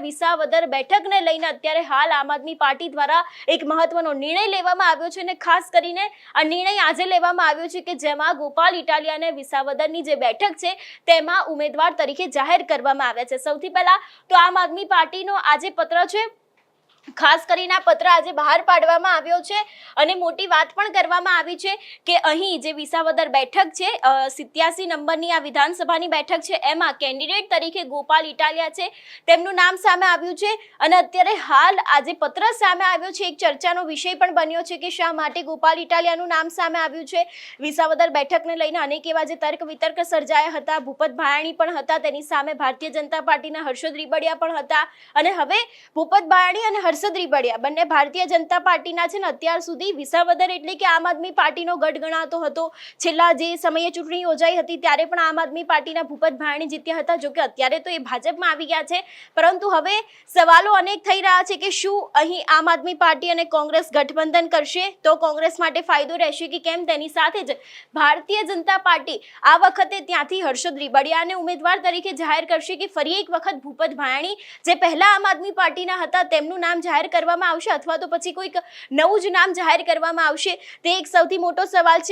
વિસાવદર બેઠકને લઈને અત્યારે હાલ આમ આદમી પાર્ટી દ્વારા એક મહત્વનો નિર્ણય લેવામાં આવ્યો છે અને ખાસ કરીને આ નિર્ણય આજે લેવામાં આવ્યો છે કે જેમાં ગોપાલ ઇટાલિયાને વિસાવદરની જે બેઠક છે તેમાં ઉમેદવાર તરીકે જાહેર કરવામાં આવ્યા છે. સૌથી પહેલા તો આમ આદમી પાર્ટીનો આજે પત્ર છે ખાસ કરીને આ પત્ર આજે બહાર પાડવામાં આવ્યો છે અને મોટી વાત પણ કરવામાં આવી છે કે અહીં જે વિસાવદર બેઠક છે સિત્યાસી નંબરની આ વિધાનસભાની બેઠક છે, એમાં કેન્ડિડેટ તરીકે ગોપાલ ઇટાલિયા છે. તેમનું નામ સામે આવ્યું છે અને અત્યારે હાલ આજે પત્ર સામે આવ્યો છે, એક ચર્ચાનો વિષય પણ બન્યો છે કે શા માટે ગોપાલ ઇટાલિયાનું નામ સામે આવ્યું છે. વિસાવદર બેઠકને લઈને અનેક એવા જે તર્ક વિતર્ક સર્જાયા હતા, ભૂપત ભાયાણી પણ હતા, તેની સામે ભારતીય જનતા પાર્ટીના હર્ષદ રીબડિયા પણ હતા. અને હવે ભૂપત ભાયાણી અને હર્ષદ રીબડિયા બંને ભારતીય જનતા પાર્ટીના છે ને, અત્યાર સુધી વિસાવદર એટલે કે આમ આદમી પાર્ટીનો ગઢ ગણાતો હતો. છેલ્લા જે સમયે ચૂંટણી યોજાઈ હતી, ત્યારે પણ આમ આદમી પાર્ટીના ભૂપત ભાણી જીત્યા હતા જોકે અત્યારે તો એ ભાજપમાં આવી ગયા છે. પરંતુ હવે સવાલો અનેક થઈ રહ્યા છે કે શું અહીં આમ આદમી પાર્ટી અને કોંગ્રેસ ગઠબંધન કરશે? તો કોંગ્રેસ માટે ફાયદો રહેશે કે કેમ? તેની સાથે જ ભારતીય જનતા પાર્ટી આ વખતે ત્યાંથી હર્ષદ રીબડિયાને ઉમેદવાર તરીકે જાહેર કરશે કે ફરી એક વખત ભૂપત ભાયાણી જે પહેલા આમ આદમી પાર્ટીના હતા, તેમનું જાહેર કરવામાં આવશે અથવા તો પછી કોઈક નવું જ નામ જાહેર કરવામાં આવશે તે એક સૌથી મોટો સવાલ છે.